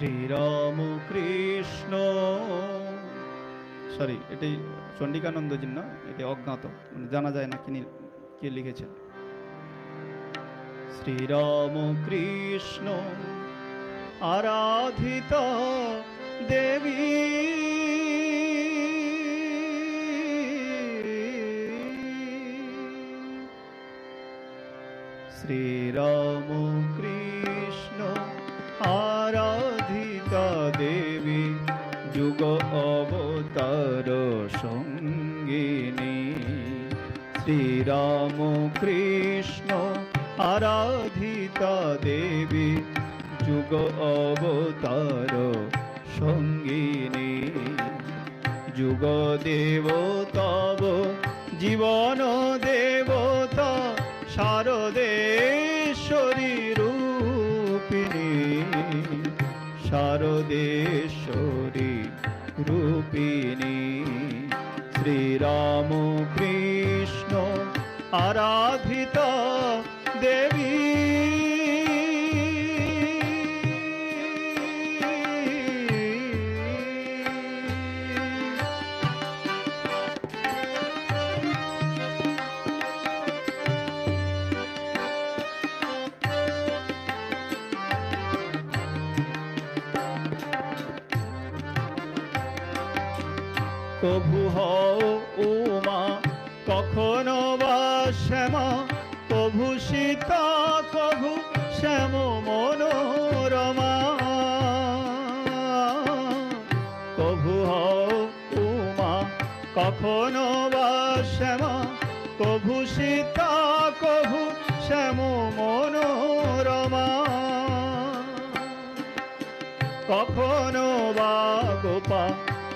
Shriram Krishna. Sorry এটাই চণ্ডিকানন্দজির না এটি অজ্ঞাত মানে জানা যায় না কিনি কে লিখেছেন। শ্রীরাম কৃষ্ণ, আরাধিত দেবী। শ্রীরাম আরাধিতা দেবী যুগ অবতার সঙ্গিনী। যুগ দেব তব জীবন দেবতা, শারদেশ্বরী রূপিণী। শারদেশ্বরী রূপিণী। শ্রীরাম কৃষ্ণ আরাধিতা কভু হও উমা, কখনো বা শ্যামা কভু সীতা কভু শ্যাম মনোরমা। কভু হও উমা, কখনো বা শ্যামা কভু সীতা কভু শ্যাম মনোরমা। কখনো বা গোপা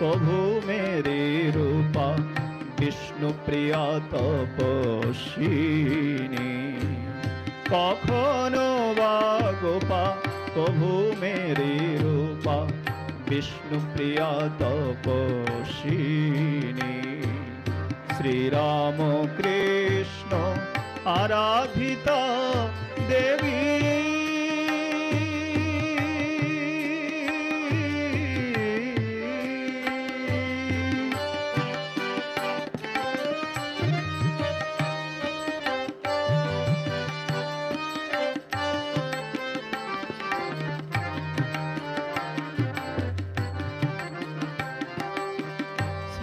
কভু মেরে রূপা, বিষ্ণু প্রিয়া তপস্বিনী। কখনো বা গোপা কভু মেরে রূপা, বিষ্ণু প্রিয়া তপস্বিনী। শ্রীরাম কৃষ্ণ আরাধিতা দেবী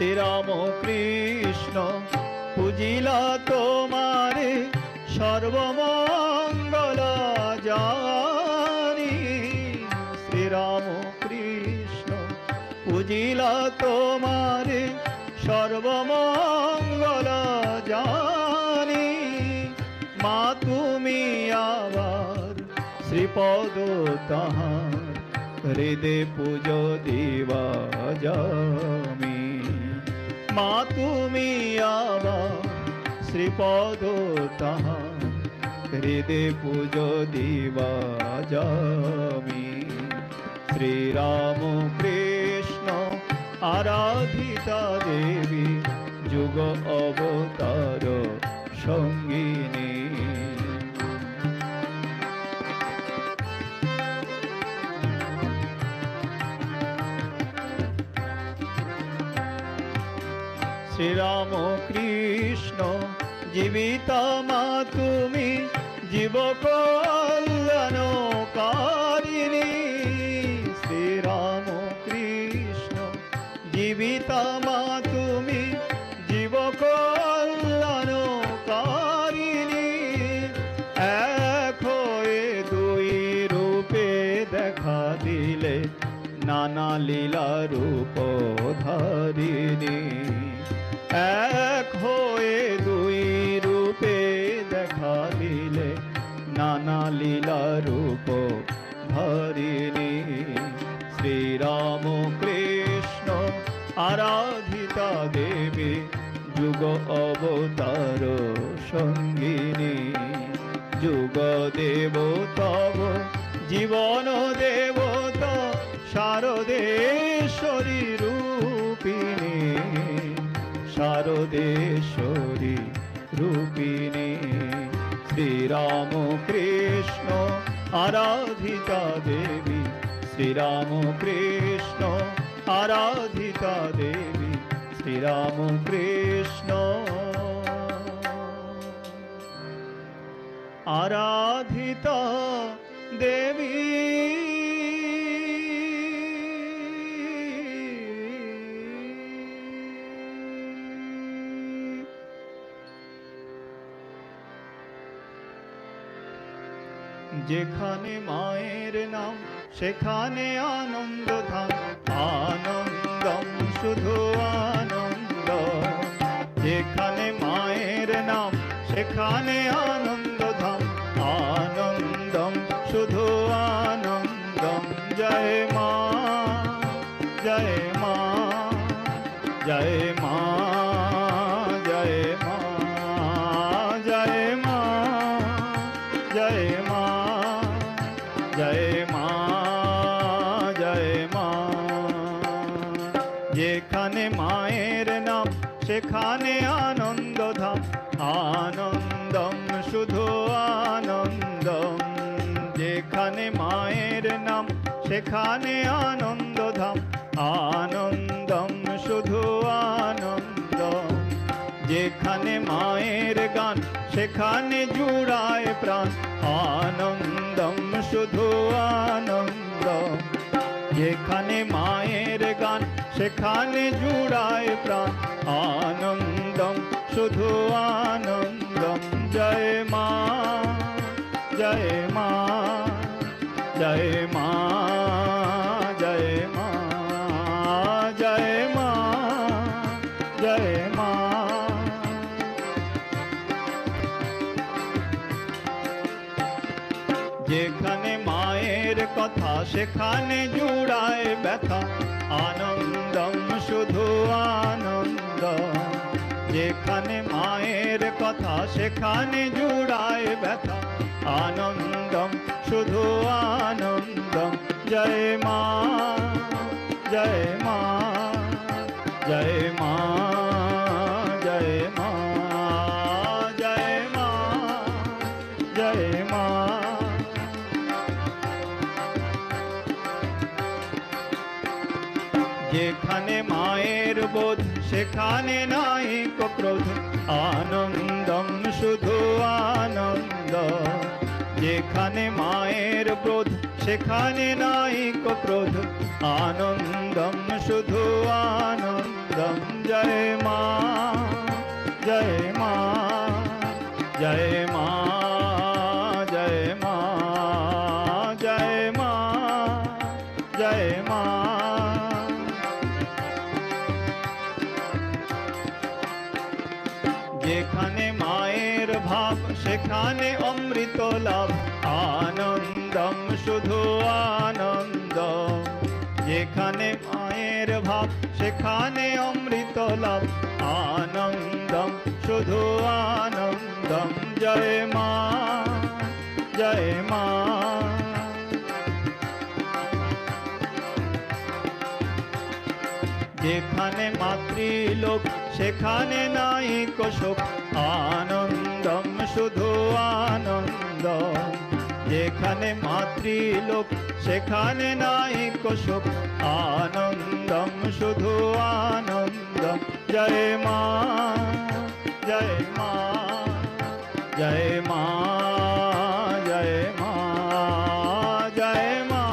শ্রীরাম কৃষ্ণ, পুজিলা তোমারে সর্বমঙ্গল জানি। শ্রীরাম কৃষ্ণ, পুজিলা তোমারে সর্বমঙ্গল জানি। মা তুমি আবার শ্রীপদ তাহার, হৃদে পুজো দিবা যামি মা, তুমি আবার শ্রীপদ তাহার হৃদে পুজো দিবা শ্রীরাম কৃষ্ণ আরাধিতা দেবী, যুগ অবতার সঙ্গিনী। শ্রীরাম কৃষ্ণ, জীবিতা মা তুমি, জীব কল্যাণকারিণী শ্রীরাম কৃষ্ণ, জীবিতা মা তুমি, জীব কল্যাণকারিণী এক দুই রূপে দেখা দিলে, নানা লীলা রূপ ধারিণী। এক হয়ে দুই রূপে দেখা দিলে নানা লীলা রূপ ধারিণী শ্রীরাম কৃষ্ণ আরাধিতা দেবী যুগ অবতার সঙ্গিনী। যুগ দেব তব, জীবন দেবতা শারদেশ্বরী শারদেশ্বরী রূপিণী। শ্রীরাম কৃষ্ণ আরাধিতা দেবী। শ্রীরাম কৃষ্ণ আরাধিতা দেবী। শ্রীরাম কৃষ্ণ। আরাধিতা দেবী। যেখানে মায়ের নাম, সেখানে আনন্দ ধাম আনন্দম শুধু আনন্দ। যেখানে মায়ের নাম, সেখানে আনন্দ ধাম আনন্দম শুধু আনন্দম। জয় মা জয় মা জয় মা। সেখানে আনন্দ ধাম আনন্দম, শুধু আনন্দম। যেখানে মায়ের গান, সেখানে জুড়ায় প্রাণ, আনন্দম, শুধু আনন্দ যেখানে মায়ের গান, সেখানে জুড়ায় প্রাণ, আনন্দম, শুধু আনন্দম কথা সেখানে জুড়ায় ব্যথা। আনন্দম শুধু আনন্দ। যেখানে মায়ের কথা সেখানে জুড়ায় ব্যথা। আনন্দম শুধু আনন্দম। জয় মা জয় মা জয় মা। যেখানে মায়ের বোধ, সেখানে নাই ক্রোধ আনন্দম শুধু আনন্দ। যেখানে মায়ের বোধ, সেখানে নাই ক্রোধ আনন্দম শুধু আনন্দম। জয় মা ভাব অমৃত লাভ, আনন্দম, শুধু আনন্দ যেখানে মায়ের ভাব, সেখানে অমৃত লাভ, আনন্দম, শুধু আনন্দম। জয় মা জয় মা। যেখানে মাতৃলোক, সেখানে নাই কোশক আনন্দম শুধু আনন্দ। যেখানে মাতৃলোক, সেখানে নাই কোশক আনন্দম শুধু আনন্দম। জয় মা জয় মা জয় মা জয় মা জয় মা।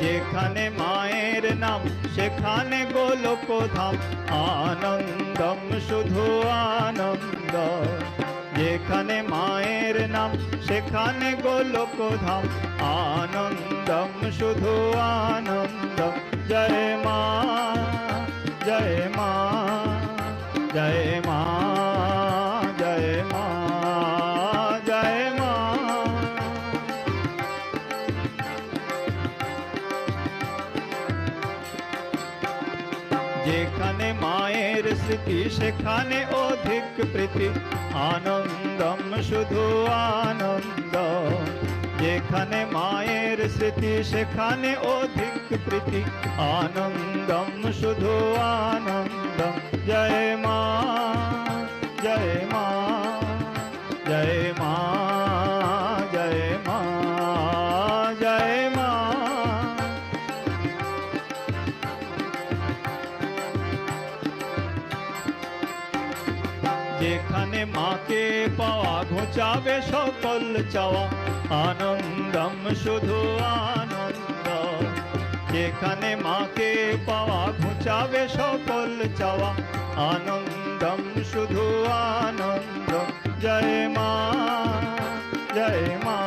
যেখানে মায়ের নাম, সেখানে গোলক ধাম আনন্দম, শুধু আনন্দ যেখানে মায়ের নাম, সেখানে গোলক ধাম আনন্দম, শুধু আনন্দ স্মৃতি সেখানে অধিক প্রীতি আনন্দম শুধু আনন্দ যেখানে মায়ের স্মৃতি সেখানে অধিক প্রীতি আনন্দম শুধু আনন্দম জয় মা জয় মা যেখানে মাকে পাওয়া ঘুচাবে সকল চাওয়া। আনন্দম শুধু আনন্দ। যেখানে মাকে পাওয়া ঘুচাবে সকল চাওয়া। আনন্দম শুধু আনন্দ। জয় মা জয় মা।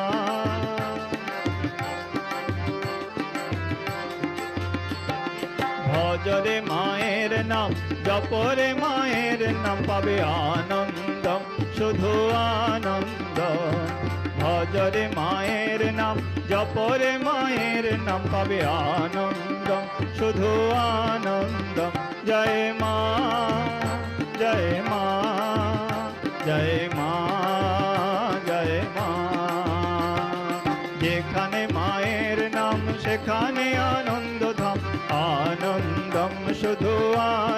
ভজরে মায়ের নাম জপরে মায়ের নাম পাবে আনন্দ শুধু আনন্দ ভজরে মায়ের নাম জপরে মায়ের নাম পাবে আনন্দ শুধু আনন্দ জয় মা জয় মা জয় মা জয় মা। যেখানে মায়ের নাম, সেখানে আনন্দ ধাম আনন্দম শুধু আনন্দ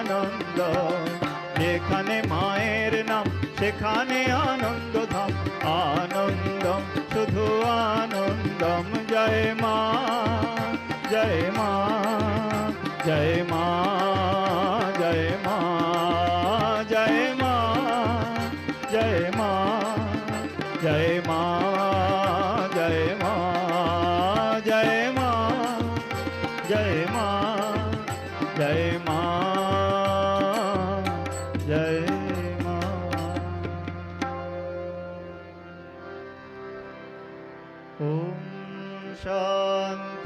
সেখানে আনন্দ ধাম আনন্দম শুধু আনন্দম জয় মা জয় মা জয় মা জয় মা জয় মা জয় মা জয় মা জয় মা জয় মা জয় মা জয় মা জয়